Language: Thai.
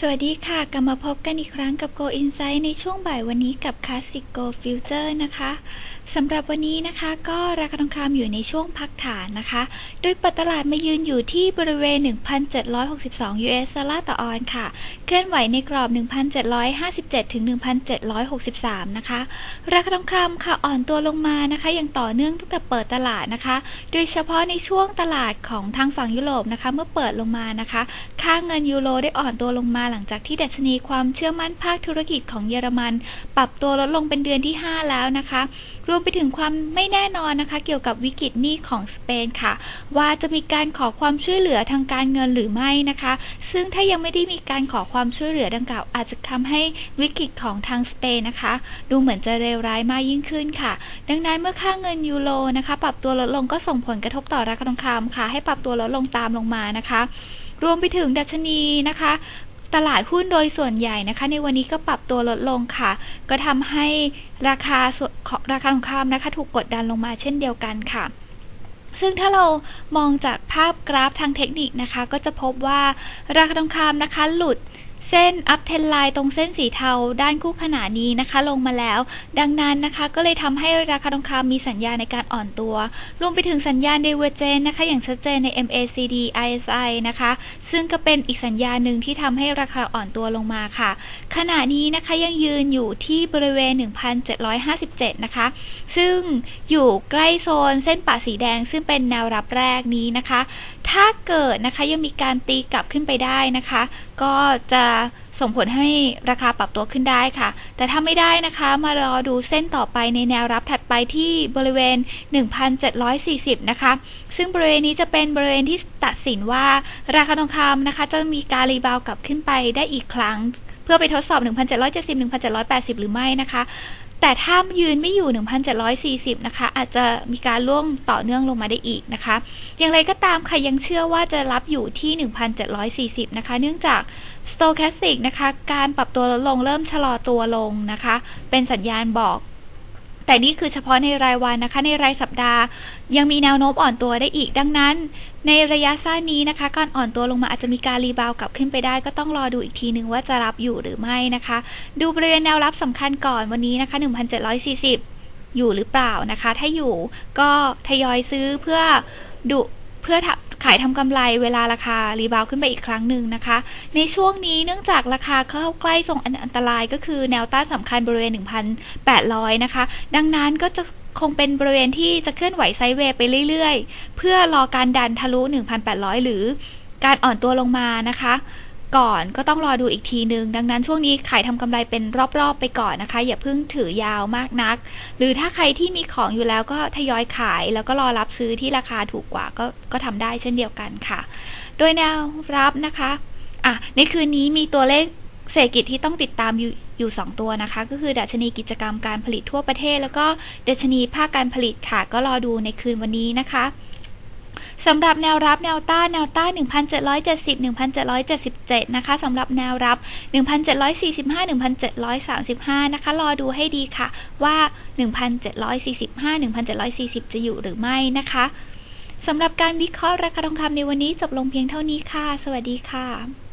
สวัสดีค่ะ กลับมาพบกันอีกครั้งกับ Go Insight ในช่วงบ่ายวันนี้กับ Classic Go Future นะคะสำหรับวันนี้นะคะก็ราคาทองคำอยู่ในช่วงพักฐานนะคะ โดยปัตตลาดมายืนอยู่ที่บริเวณ 1,762 US ดอลลาร์ต่อออนค่ะ เคลื่อนไหวในกรอบ 1,757 ถึง 1,763 นะคะ ราคาทองคำค่ะอ่อนตัวลงมานะคะ อย่างต่อเนื่องตั้งแต่เปิดตลาดนะคะ โดยเฉพาะในช่วงตลาดของทางฝั่งยุโรปนะคะ เมื่อเปิดลงมานะคะ ค่าเงินยูโรได้อ่อนตัวลงมาหลังจากที่ดัชนีความเชื่อมั่นภาคธุรกิจของเยอรมัน ปรับตัวลดลงเป็นเดือนที่ 5 แล้วนะคะ รวมไปถึงความไม่แน่นอนนะคะ เกี่ยวกับวิกฤตหนี้ของสเปนค่ะ ว่าจะมีการขอความช่วยเหลือทางการเงินหรือไม่นะคะ ซึ่งถ้ายังไม่ได้มีการขอความช่วยเหลือดังกล่าว อาจจะทำให้วิกฤตของทางสเปนนะคะ ดูเหมือนจะเลวร้ายมากยิ่งขึ้นค่ะ ดังนั้นเมื่อค่าเงินยูโรนะคะ ปรับตัวลดลงก็ส่งผลกระทบต่อราคาทองคำค่ะ ให้ปรับตัวลดลงตามลงมานะคะรวมไปถึงดัชนีนะคะ ตลาดหุ้นโดยส่วนใหญ่นะคะ ในวันนี้ก็ปรับตัวลดลงค่ะ ก็ทำให้ราคาของราคาทองคำนะคะ ถูกกดดันลงมาเช่นเดียวกันค่ะซึ่งถ้าเรามองจากภาพกราฟทางเทคนิคนะคะ ก็จะพบว่าราคาทองคำนะคะ หลุด เส้นอัพเทนไลน์ตรงเส้นสีเทาด้านคู่ขนานนี้นะคะ ลงมาแล้ว ดังนั้นนะคะก็เลยทำให้ราคาทองคำมีสัญญาณในการอ่อนตัว รวมไปถึงสัญญาณ Divergence นะคะ อย่างชัดเจนใน MACD RSI นะคะ ซึ่งก็เป็นอีกสัญญาณหนึ่งที่ทำให้ราคาอ่อนตัวลงมาค่ะ ขณะนี้นะคะยังยืนอยู่ที่บริเวณ 1,757 นะคะ ซึ่งอยู่ใกล้โซนเส้นป่าสีแดง ซึ่งเป็นแนวรับแรกนี้นะคะ ถ้าเกิดนะคะยังมีการตีกลับขึ้นไปได้นะคะ ก็จะ ส่งผลให้ราคาปรับตัวขึ้นได้ค่ะ แต่ถ้าไม่ได้นะคะ มารอดูเส้นต่อไปในแนวรับถัดไปที่บริเวณ 1,740 นะคะ ซึ่งบริเวณนี้จะเป็นบริเวณที่ตัดสินว่าราคาทองคำนะคะ จะมีการรีบาวกลับขึ้นไปได้อีกครั้ง เพื่อไปทดสอบ 1,770 1,780 หรือไม่นะคะ แต่ถ้ายืนไม่อยู่ 1,740 นะคะ อาจจะมีการล่วงต่อเนื่องลงมาได้อีกนะคะ อย่างไรก็ตามค่ะยังเชื่อว่าจะรับอยู่ที่ 1,740 นะคะ เนื่องจาก Stochastic นะคะ การปรับตัวลดลงเริ่มชะลอตัวลงนะคะ เป็นสัญญาณบอก แต่นี่คือเฉพาะในรายวันนะคะ ในรายสัปดาห์ ยังมีแนวโน้มอ่อนตัวได้อีก ดังนั้น ในระยะสั้นนี้นะคะ การอ่อนตัวลงมาอาจจะมีการรีบาวกลับขึ้นไปได้ ก็ต้องรอดูอีกทีนึงว่าจะรับอยู่หรือไม่นะคะ ดูบริเวณแนวรับสำคัญก่อนวันนี้นะคะ1,740 อยู่หรือเปล่านะคะ ถ้าอยู่ก็ทยอยซื้อเพื่อดูเพื่อ ขายทำกำไรเวลาราคารีบาวขึ้นไปอีกครั้งหนึ่งนะคะ ในช่วงนี้เนื่องจากราคาเข้าใกล้ส่งอันตรายก็คือแนวต้านสำคัญบริเวณ 1,800 นะคะ ดังนั้นก็จะคงเป็นบริเวณที่จะเคลื่อนไหวไซด์เวย์ไปเรื่อยๆ เพื่อรอการดันทะลุ 1,800 หรือการอ่อนตัวลงมานะคะ ก่อนก็ต้องรอดูอีกทีนึง ดังนั้นช่วงนี้ขายทำกำไรเป็นรอบๆไปก่อนนะคะ อย่าเพิ่งถือยาวมากนัก หรือถ้าใครที่มีของอยู่แล้วก็ทยอยขายแล้วก็รอรับซื้อที่ราคาถูกกว่าก็ก็ทำได้เช่นเดียวกันค่ะ โดยแนวรับนะคะอะในคืนนี้มีตัวเลขเศรษฐกิจที่ต้องติดตามอยู่อยู่ 2 ตัวนะคะ ก็คือดัชนีกิจกรรมการผลิตทั่วประเทศ แล้วก็ดัชนีภาคการผลิตค่ะ ก็รอดูในคืนวันนี้นะคะ สำหรับแนวรับแนวต้านแนวต้าน 1,770 1,777 นะคะสำหรับแนวรับ 1,745 1,735 นะคะ รอดูให้ดีค่ะว่า 1,745 1,740 จะอยู่หรือไม่นะคะสำหรับการวิเคราะห์ราคาทองคำในวันนี้จบลงเพียงเท่านี้ค่ะ สวัสดีค่ะ